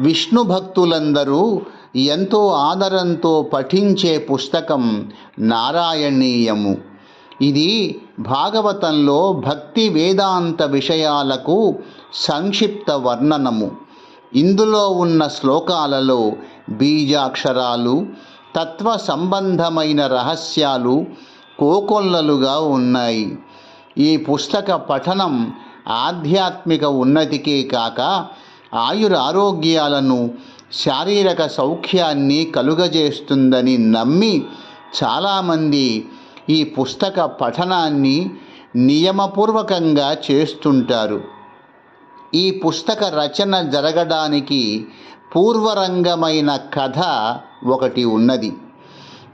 విష్ణు భక్తులందరూ ఎంతో ఆదరంతో పఠించే పుస్తకం నారాయణీయము. ఇది భాగవతంలో భక్తి వేదాంత విషయాలకు సంక్షిప్త వర్ణనము. ఇందులో ఉన్న శ్లోకాలలో బీజాక్షరాలు తత్వ సంబంధమైన రహస్యాలు కోకొల్లలుగా ఉన్నాయి. ఈ పుస్తక పఠనం ఆధ్యాత్మిక ఉన్నతికే కాక ఆయుర ఆరోగ్యాలను శారీరక సౌఖ్యాన్ని కలుగజేస్తుందని నమ్మి చాలామంది ఈ పుస్తక పఠనాన్ని నియమపూర్వకంగా చేస్తుంటారు. ఈ పుస్తక రచన జరగడానికి పూర్వరంగమైన కథ ఒకటి ఉన్నది.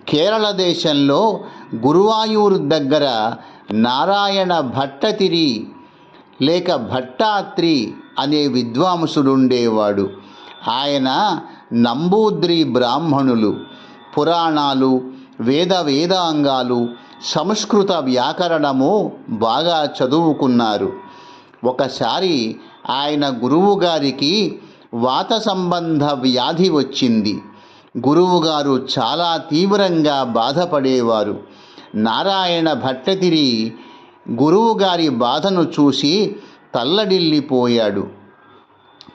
కేరళ దేశంలో గురువాయూరు దగ్గర నారాయణ భట్టతిరి లేక భట్టాత్రి అనే విద్వాంసుడుండేవాడు. ఆయన నంబూద్రి బ్రాహ్మణులు. పురాణాలు వేద వేదాంగాలు సంస్కృత వ్యాకరణము బాగా చదువుకున్నారు. ఒకసారి ఆయన గురువుగారికి వాత సంబంధ వ్యాధి వచ్చింది. గురువుగారు చాలా తీవ్రంగా బాధపడేవారు. నారాయణ భట్టతిరి గురువుగారి బాధను చూసి తల్లడిల్లిపోయాడు.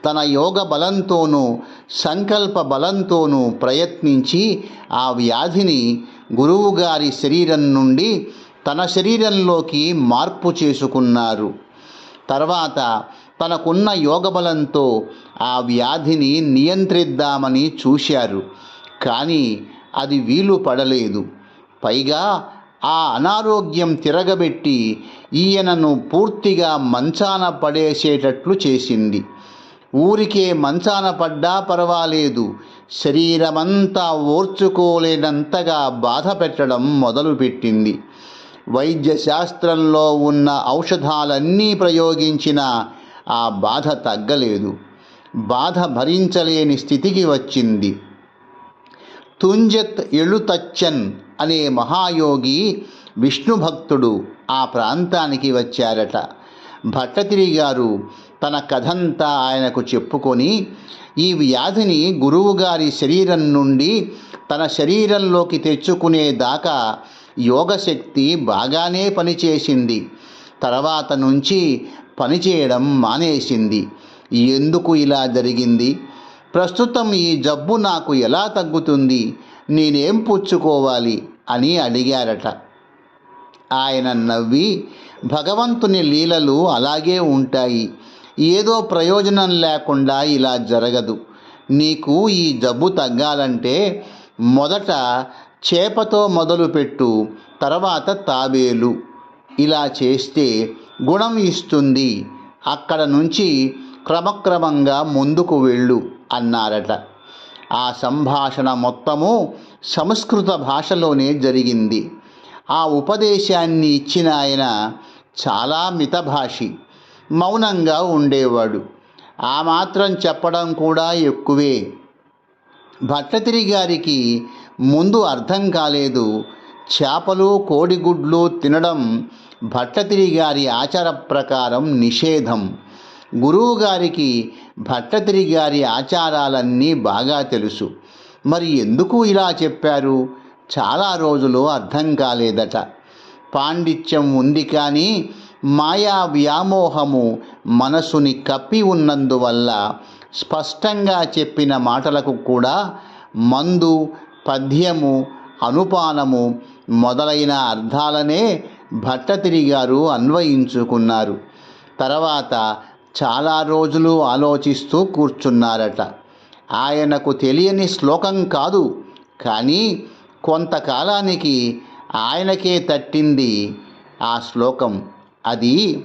తన యోగ బలంతోనూ సంకల్ప బలంతోనూ ప్రయత్నించి ఆ వ్యాధిని గురువుగారి శరీరం నుండి తన శరీరంలోకి మార్పు చేసుకున్నారు. తర్వాత తనకున్న యోగబలంతో ఆ వ్యాధిని నియంత్రిద్దామని చూశారు. కానీ అది వీలు పడలేదు. పైగా ఆ అనారోగ్యం తిరగబెట్టి ఈయనను పూర్తిగా మంచాన పడేసేటట్లు చేసింది. ఊరికే మంచాన పడ్డా పర్వాలేదు. శరీరమంతా ఓర్చుకోలేనంతగా బాధ పెట్టడం మొదలుపెట్టింది. వైద్య శాస్త్రంలో ఉన్న ఔషధాలన్నీ ప్రయోగించిన ఆ బాధ తగ్గలేదు. బాధ భరించలేని స్థితికి వచ్చింది. తుంజత్ ఎళుతచ్చన్ అనే మహాయోగి విష్ణు భక్తుడు ఆ ప్రాంతానికి వచ్చారట. భట్టతిరి గారు తన కథంతా ఆయనకు చెప్పుకొని ఈ వ్యాధిని గురువుగారి శరీరం నుండి తన శరీరంలోకి తెచ్చుకునేదాకా యోగశక్తి బాగానే పనిచేసింది. తర్వాత నుంచి పనిచేయడం మానేసింది. ఎందుకు ఇలా జరిగింది? ప్రస్తుతం ఈ జబ్బు నాకు ఎలా తగ్గుతుంది? నేనేం పుచ్చుకోవాలి? అని అడిగారట. ఆయన నవ్వి భగవంతుని లీలలు అలాగే ఉంటాయి. ఏదో ప్రయోజనం లేకుండా ఇలా జరగదు. నీకు ఈ జబ్బు తగ్గాలంటే మొదట చేపతో మొదలుపెట్టు తర్వాత తాబేలు. ఇలా చేస్తే గుణం ఇస్తుంది. అక్కడ నుంచి క్రమక్రమంగా ముందుకు వెళ్ళు అన్నారట. ఆ సంభాషణ మొత్తము సంస్కృత భాషలోనే జరిగింది. ఆ ఉపదేశాన్ని ఇచ్చిన ఆయన చాలా మితభాషి మౌనంగా ఉండేవాడు. ఆ మాత్రం చెప్పడం కూడా ఎక్కువే. భట్టతిరి గారికి ముందు అర్థం కాలేదు. చేపలు కోడిగుడ్లు తినడం భట్టతిరి గారి ఆచార ప్రకారం నిషేధం. గురువు గారికి భట్టతిరి గారి ఆచారాలన్నీ బాగా తెలుసు. మరి ఎందుకు ఇలా చెప్పారు? చాలా రోజులు అర్థం కాలేదట. పాండిత్యం ఉంది కానీ మాయా వ్యామోహము మనసుని కప్పి ఉన్నందువల్ల స్పష్టంగా చెప్పిన మాటలకు కూడా మందు పద్యము అనుపానము మొదలైన అర్థాలనే భట్టతిరి గారు అన్వయించుకున్నారు. తర్వాత చాలా రోజులు ఆలోచిస్తూ కూర్చున్నారట. ఆయనకు తెలియని శ్లోకం కాదు కానీ కొంతకాలానికి ఆయనకే తట్టింది ఆ శ్లోకం. అది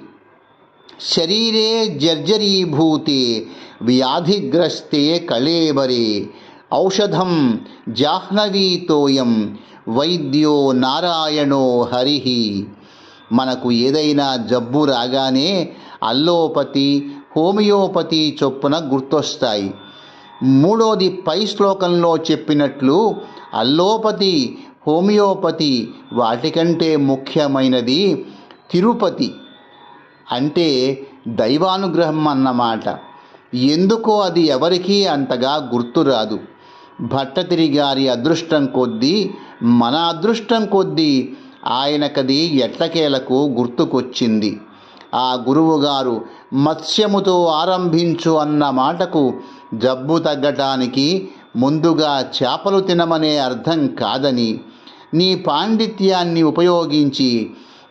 శరీరే జర్జరీభూతే వ్యాధిగ్రస్తే కళేబరే. ఔషధం జాహ్నవీతోయం వైద్యో నారాయణో హరిహి మనకు ఏదైనా జబ్బు రాగానే అల్లోపతి హోమియోపతి చొప్పున గుర్తొస్తాయి. మూడోది పై శ్లోకంలో చెప్పినట్లు అల్లోపతి హోమియోపతి వాటికంటే ముఖ్యమైనది తిరుపతి. అంటే దైవానుగ్రహం అన్నమాట. ఎందుకో అది ఎవరికీ అంతగా గుర్తురాదు. భట్టతిరి గారి అదృష్టం కొద్దీ మన అదృష్టం కొద్దీ ఆయనకది ఎట్లకేలకు గుర్తుకొచ్చింది. ఆ గురువుగారు మత్స్యముతో ఆరంభించు అన్న మాటకు జబ్బు తగ్గటానికి ముందుగా చేపలు తినమనే అర్థం కాదని నీ పాండిత్యాన్ని ఉపయోగించి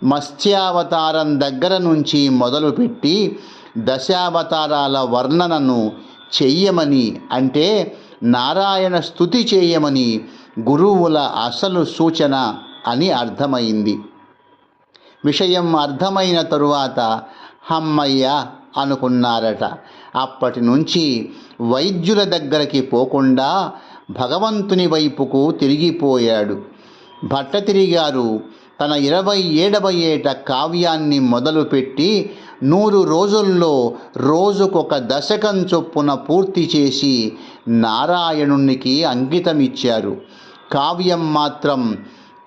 మత్స్యావతారం దగ్గర నుంచి మొదలుపెట్టి దశావతారాల వర్ణనను చెయ్యమని అంటే నారాయణ స్థుతి చేయమని గురువుల అసలు సూచన అని అర్థమైంది. విషయం అర్థమైన తరువాత హమ్మయ్య అనుకున్నారట. అప్పటి నుంచి వైద్యుల దగ్గరికి పోకుండా భగవంతుని వైపుకు తిరిగిపోయాడు. భట్టతిరి గారు తన ఇరవై ఏడవ ఏట కావ్యాన్ని మొదలుపెట్టి నూరు రోజుల్లో రోజుకొక దశకం చొప్పున పూర్తి చేసి నారాయణునికి అంకితమిచ్చారు. కావ్యం మాత్రం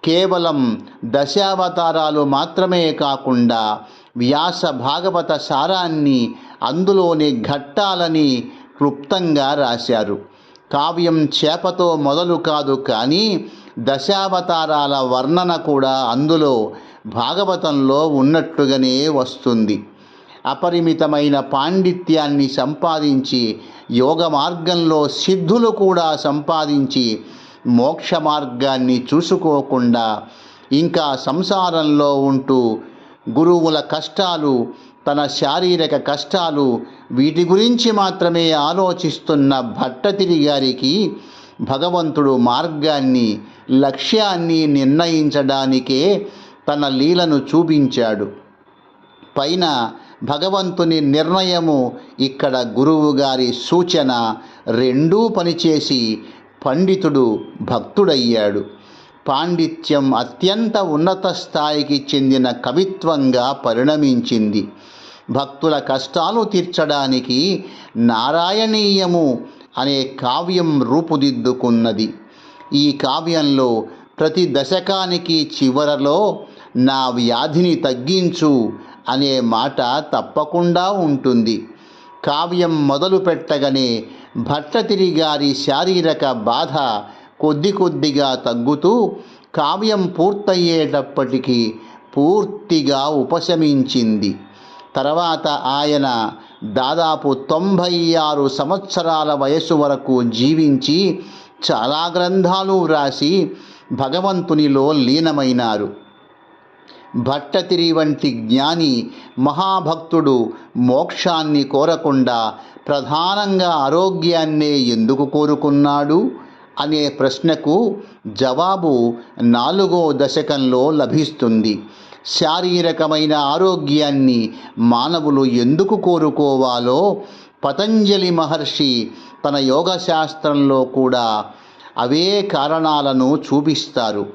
కేవలం దశావతారాలు మాత్రమే కాకుండా వ్యాస భాగవత సారాన్ని అందులోని ఘట్టాలని క్లుప్తంగా రాశారు. కావ్యం చేపతో మొదలు కాదు కానీ దశావతారాల వర్ణన కూడా అందులో భాగవతంలో ఉన్నట్టుగానే వస్తుంది. అపరిమితమైన పాండిత్యాన్ని సంపాదించి యోగ మార్గంలో సిద్ధులు కూడా సంపాదించి మోక్ష మార్గాన్ని చూసుకోకుండా ఇంకా సంసారంలో ఉంటూ గురువుల కష్టాలు తన శారీరక కష్టాలు వీటి గురించి మాత్రమే ఆలోచిస్తున్న భట్టతిరి గారికి భగవంతుడు మార్గాన్ని లక్ష్యాన్ని నిర్ణయించడానికే తన లీలను చూపించాడు. పైన భగవంతుని నిర్ణయము ఇక్కడ గురువు గారి సూచన రెండూ పనిచేసి పండితుడు భక్తుడయ్యాడు. పాండిత్యం అత్యంత ఉన్నత స్థాయికి చెందిన కవిత్వంగా పరిణమించింది. భక్తుల కష్టాలు తీర్చడానికి నారాయణీయము అనే కావ్యం రూపుదిద్దుకున్నది. ఈ కావ్యంలో ప్రతి దశకానికి చివరలో నా వ్యాధిని తగ్గించు అనే మాట తప్పకుండా ఉంటుంది. కావ్యం మొదలు పెట్టగానే భట్టతిరి గారి శారీరక బాధ కొద్ది కొద్దిగా తగ్గుతూ కావ్యం పూర్తయ్యేటప్పటికీ పూర్తిగా ఉపశమించింది. తర్వాత ఆయన దాదాపు తొంభై ఆరు సంవత్సరాల వయసు వరకు జీవించి చాలా గ్రంథాలు వ్రాసి భగవంతునిలో లీనమైనారు. భట్టతిరి వంటి జ్ఞాని మహాభక్తుడు మోక్షాన్ని కోరకుండా ప్రధానంగా ఆరోగ్యాన్నే ఎందుకు కోరుకున్నాడు? అనే ప్రశ్నకు జవాబు నాలుగో దశకంలో లభిస్తుంది. శారీరకమైన ఆరోగ్యాన్ని మానవులు ఎందుకు కోరుకోవాలో పతంజలి మహర్షి తన యోగ శాస్త్రంలో కూడా అవే కారణాలను చూపిస్తారు.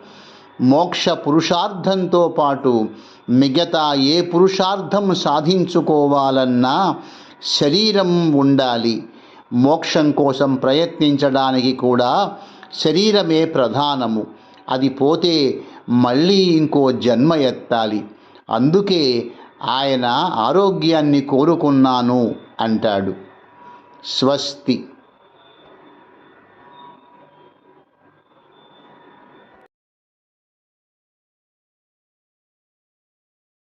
మోక్ష పురుషార్థంతో పాటు మిగతా ఏ పురుషార్థం సాధించుకోవాలన్నా శరీరం ఉండాలి. మోక్షం కోసం ప్రయత్నించడానికి కూడా శరీరమే ప్రధానము. అది పోతే మళ్ళీ ఇంకో జన్మ ఎత్తాలి. అందుకే ఆయన ఆరోగ్యాన్ని కోరుకున్నాను అంటాడు. స్వస్తి.